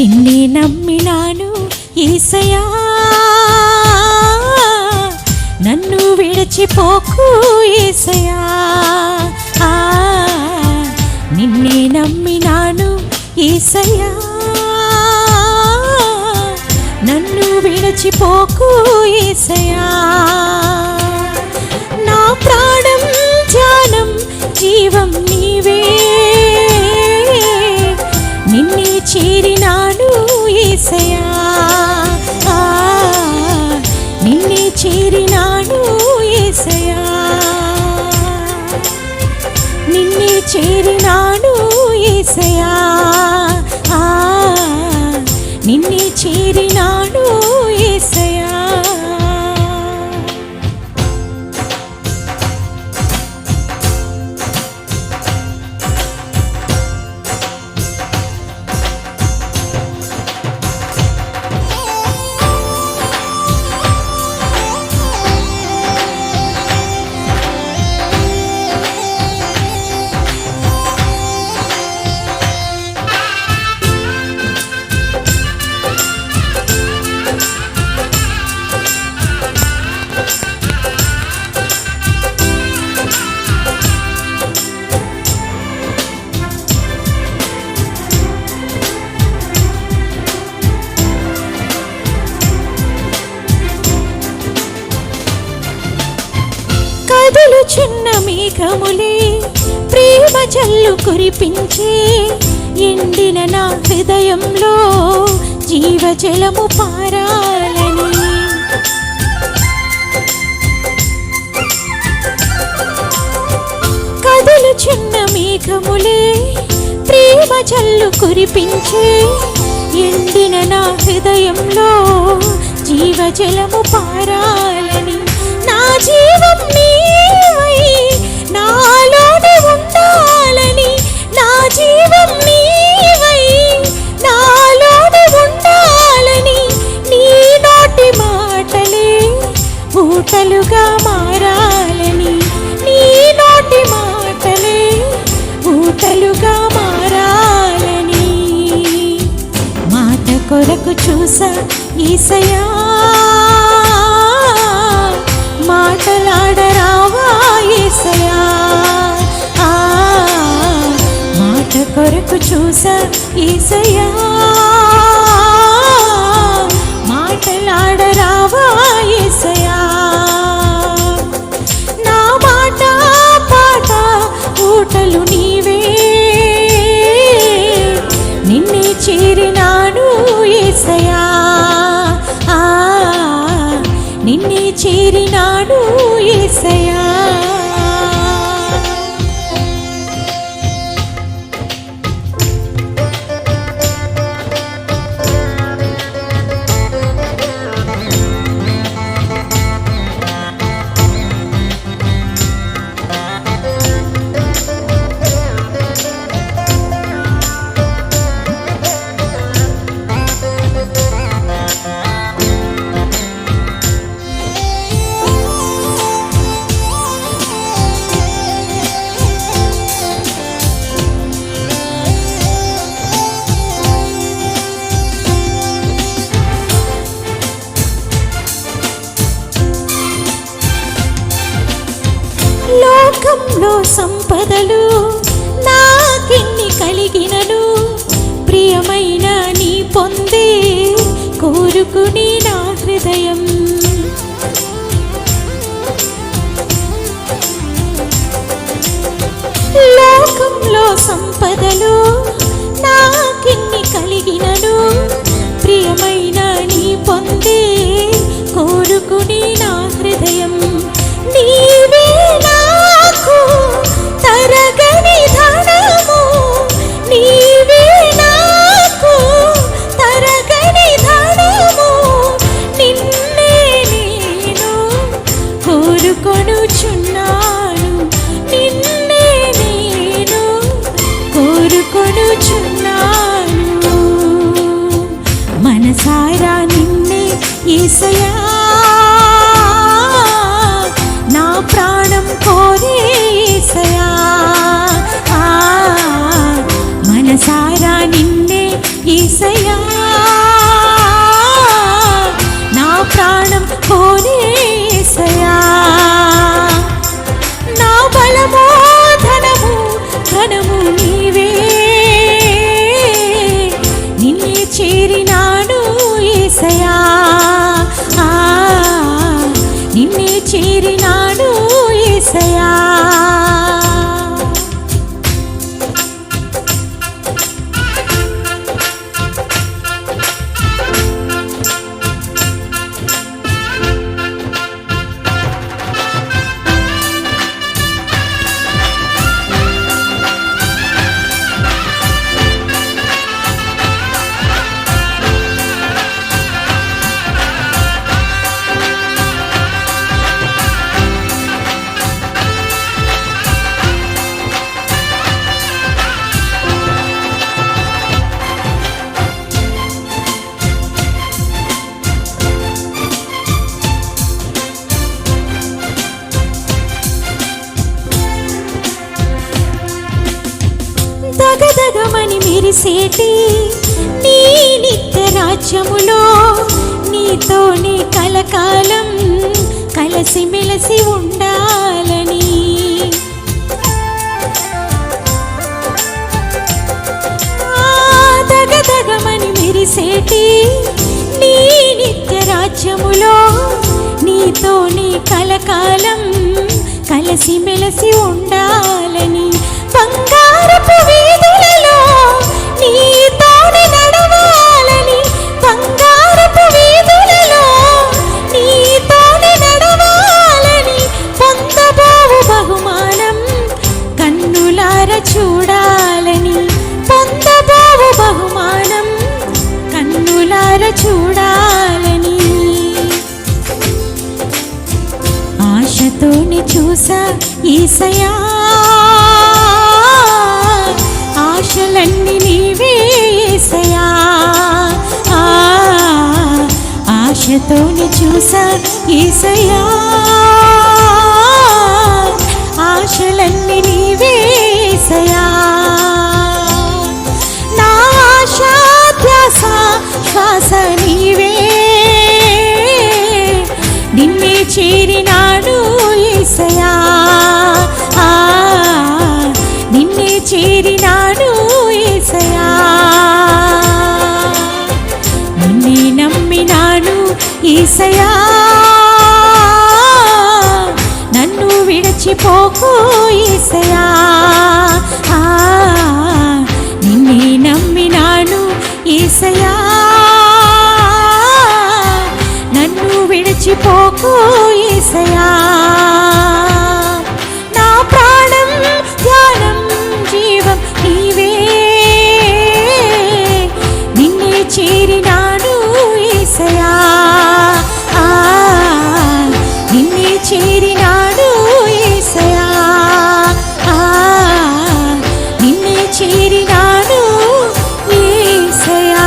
నిన్నే నమ్మినాను ఈసయా నన్ను విడిచిపోకు ఈసయా నిన్నే నమ్మినాను ఈసయా నన్ను విడిచిపోకు ఈసయా నా ప్రాణం ధ్యానం జీవం నిన్నే కదులు మేఘములే ప్రేమ చల్లు కురిపించే ఎండిన నా హృదయంలో జీవజలము పారాలని. కదులు చిన్న మేఘములే ప్రేమ జల్లు కురిపించే ఎండిన నా హృదయంలో జీవజలము పారాలని. నా జీవం నాలోనే ఉండాలని నా జీవం నీవై. నాలోనే ఉండాలని నీ నోటి మాటలే ఊటలుగా మారాలని నీ నోటి మాటలే ఊటలుగా మారాలని. మాట కొరకు చూసా ఈసయా కొరకు చూసా ఈసయా బాధలు నాకిన్ని కలిగినను ప్రియమైన దగదగమని మెరిసేటి నీ నిత్య రాజ్యములో నీతోనే కలకాలం కలసి మెలసి ఉండాలని. దగదగమని మెరిసేటి నీ నిత్య రాజ్యములో నీతోనే కలకాలం కలసి మెలసి ఉండాలని. బంగారపు వీధులలో చూడాలని పొందబోవు బహుమానం కన్నులార చూడాలని ఆశతోని చూసా ఈసయా ఆశలన్నీ నీవేసయా ఆశతోని చూసా ఈసయా ఆశలన్నీ నీవేసయా నా ఆశా శ్వాస నీవే. నిన్నే చేరినాడు ఈసయా నిన్నే చేరినాడు విడిచిపోకు ఈసయా నా ప్రాణం ధ్యానం జీవం నీవే. నిన్నే చేరినాడు ఈసయా నిన్నే చేరినాడు ఈసయా నిన్నే చేరినాడు ఈసయా